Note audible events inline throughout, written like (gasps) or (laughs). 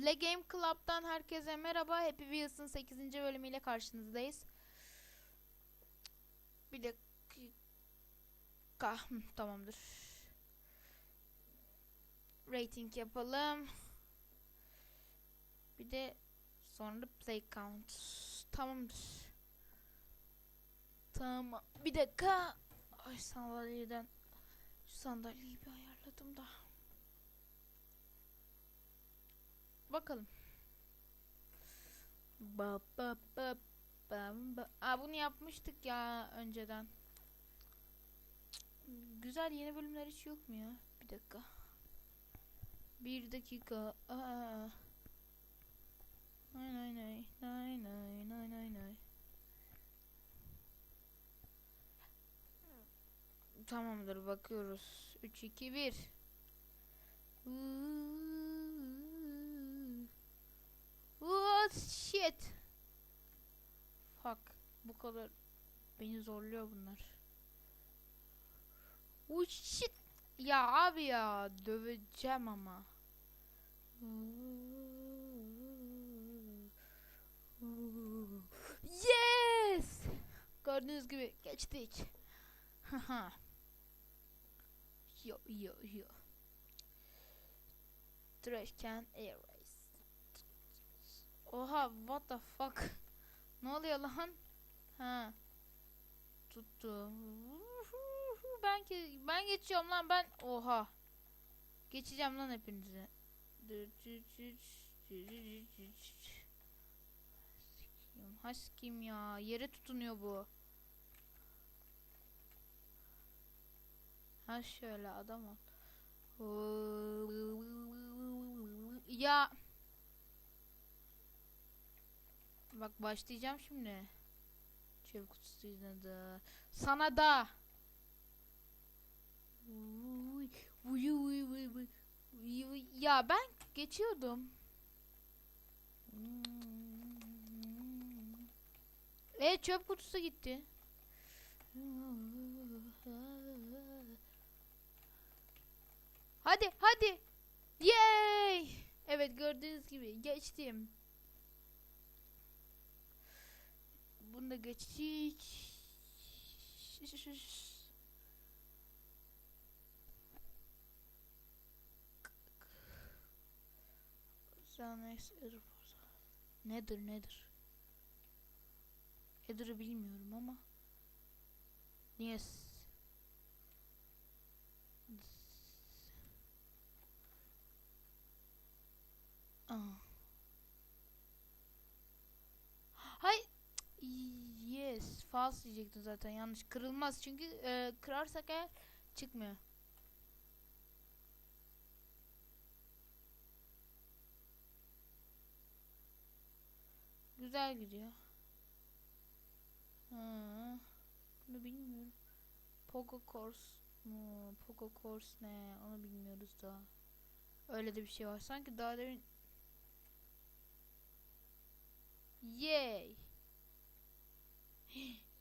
Le Game Club'dan herkese merhaba. Happy Wheels'ın 8. bölümüyle karşınızdayız. Bir dakika. Tamamdır. Rating yapalım. Bir de sonra play count. Tamamdır. Tamam. Bir dakika. Ay sandalyeden şu sandalyeyi bir ayarladım da. Bakalım. Ba ba ba ba ba. Aa bunu yapmıştık ya önceden. Güzel yeni bölümler hiç yok mu ya? Bir dakika. Bir dakika. Aa. Nay nay nay nay nay nay nay nay. Tamamdır bakıyoruz. 3 2 1. What shit? Fuck. Bu kadar beni zorluyor bunlar. Oh shit. Ya abi ya döveceğim ama. Yes! Gördüğünüz gibi geçtik. Haha. (laughs) yo yo yo. Trash can erase. Oha what the fuck? ne oluyor lan? Ha. Tuttu. Ben ke ben geçiyorum lan ben. Oha. Geçeceğim lan hepinizi. Sikiyim. Ha sikiyim ya. Yere tutunuyor bu. Ha şöyle adam ol. Ya. Bak başlayacağım şimdi. Çöp kutusuyla da. Sana da. Ya ben geçiyordum. E çöp kutusu gitti. Hadi hadi. Yay! Evet gördüğünüz gibi geçtim. Bunu da. Zanex Nedir nedir? Nedir'i bilmiyorum ama. Yes. Aa. Hay yes false diyecektim zaten yanlış kırılmaz çünkü e, kırarsak eğer çıkmıyor. Güzel gidiyor. Ha, bunu bilmiyorum. Pogo Course mu? Pogo Course ne? Onu bilmiyoruz daha. Öyle de bir şey var. Sanki daha demin Yay.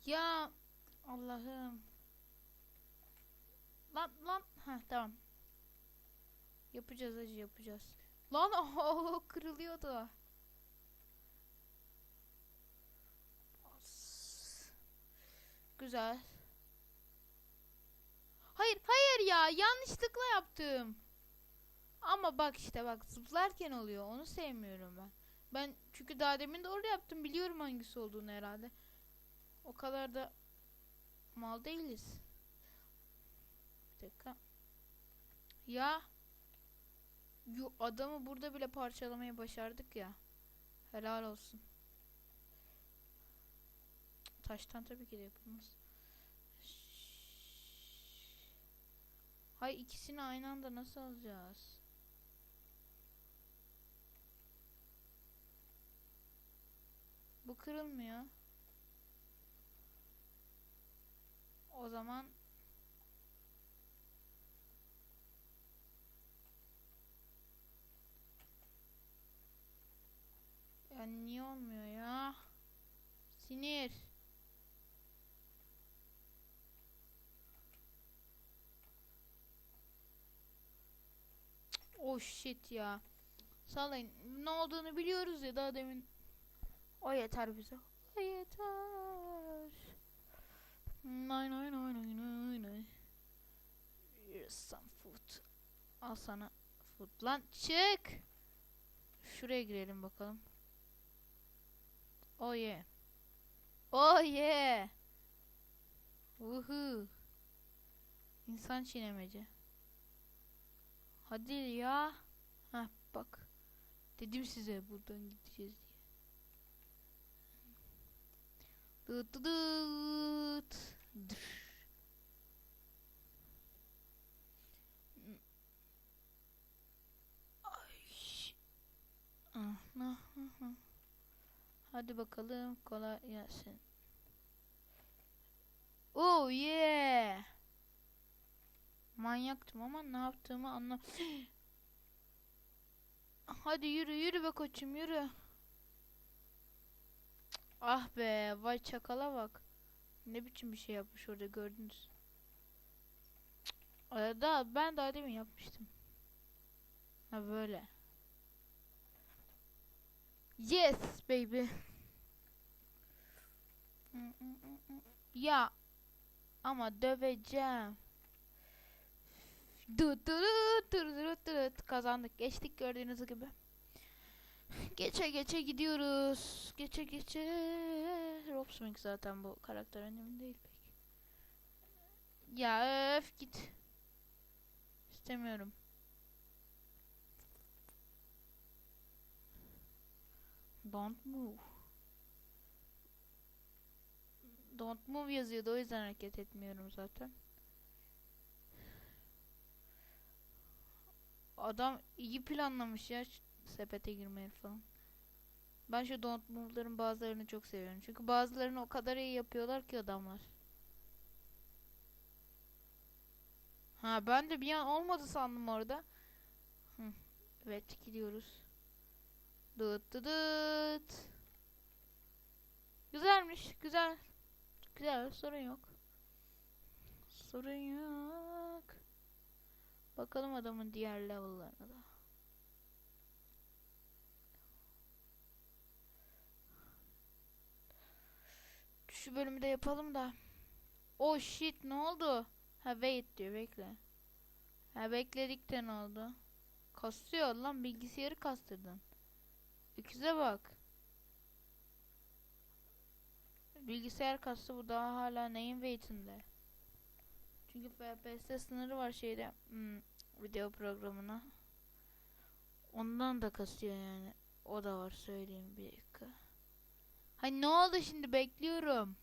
Ya Allah'ım. Lan lan. Ha tamam. Yapacağız acı yapacağız. Lan (laughs) o kırılıyordu. Güzel. Hayır hayır ya yanlışlıkla yaptım. Ama bak işte bak zıplarken oluyor. Onu sevmiyorum ben. Ben çünkü daha demin doğru yaptım. Biliyorum hangisi olduğunu herhalde. O kadar da mal değiliz. Bir dakika. Ya. Yo, adamı burada bile parçalamayı başardık ya. Helal olsun. Taştan tabii ki de yapılmaz. Hay ikisini aynı anda nasıl alacağız? Bu kırılmıyor. O zaman Yani niye olmuyor ya? Sinir. Oh shit ya. Sallayın. Ne olduğunu biliyoruz ya daha demin. O yeter bize. O yeter. Nay nay nay nay nay nay. Here's some food. Al sana food. Lan çık. Şuraya girelim bakalım. Oh yeah. Oh yeah. Woohoo. İnsan çiğnemeci. Hadi ya. Heh bak. Dedim size buradan gideceğiz diye. Dıt dıt dıt. Dış. Ay. Ah, ah, ah, ah. Hadi bakalım kolay gelsin. Oh yeah. Manyaktım ama ne yaptığımı anlam. (gasps) Hadi yürü yürü be koçum yürü. Ah be vay çakala bak. Ne biçim bir şey yapmış orada gördünüz. Arada ben daha demin yapmıştım. Ha böyle. Yes baby. Ya ama döveceğim. Dı dı dı dı dı dı dı. Kazandık. Geçtik gördüğünüz gibi. Geçe geçe gidiyoruz. Geçe geçe. Rob Swing zaten bu karakter önemli değil pek. Ya öf git. İstemiyorum. Don't move. Don't move yazıyordu o yüzden hareket etmiyorum zaten. Adam iyi planlamış ya sepete girmeyi falan. Ben şu don't move'ların bazılarını çok seviyorum. Çünkü bazılarını o kadar iyi yapıyorlar ki adamlar. Ha ben de bir an olmadı sandım orada. Hı. Evet gidiyoruz. Dıt dıt dıt. Güzelmiş güzel. Güzel sorun yok. Sorun yok. Bakalım adamın diğer level'larına da. Şu bölümü de yapalım da. Oh shit ne oldu? Ha wait diyor bekle. Ha bekledik de ne oldu? Kasıyor lan bilgisayarı kastırdın. İkize bak. Bilgisayar kastı bu daha hala neyin wait'inde? Çünkü FPS sınırı var şeyde hmm, video programına. Ondan da kasıyor yani. O da var söyleyeyim bir dakika. Hay ne oldu şimdi bekliyorum.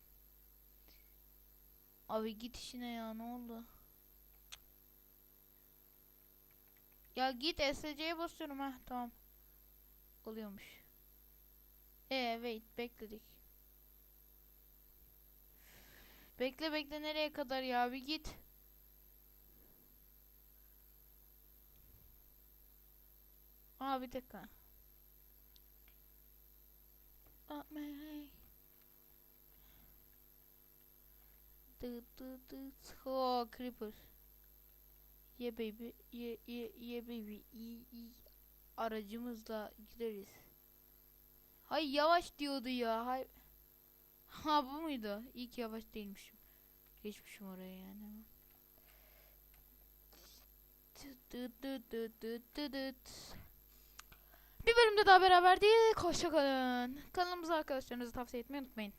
Abi git işine ya ne oldu? Ya git SC'ye basıyorum ha tamam. Oluyormuş. Ee wait bekledik. Bekle bekle nereye kadar ya bir git. Aa bir dakika. Dı dı dı. Oh creeper. Ye baby. Ye ye ye baby. İyi iyi. Aracımızla gideriz. Hay yavaş diyordu ya. Hay. (laughs) Ha bu muydu? İyi ki yavaş değilmişim. Geçmişim oraya yani ama. Bir bölümde daha beraberdik. Hoşçakalın. Kanalımıza arkadaşlarınızı tavsiye etmeyi unutmayın.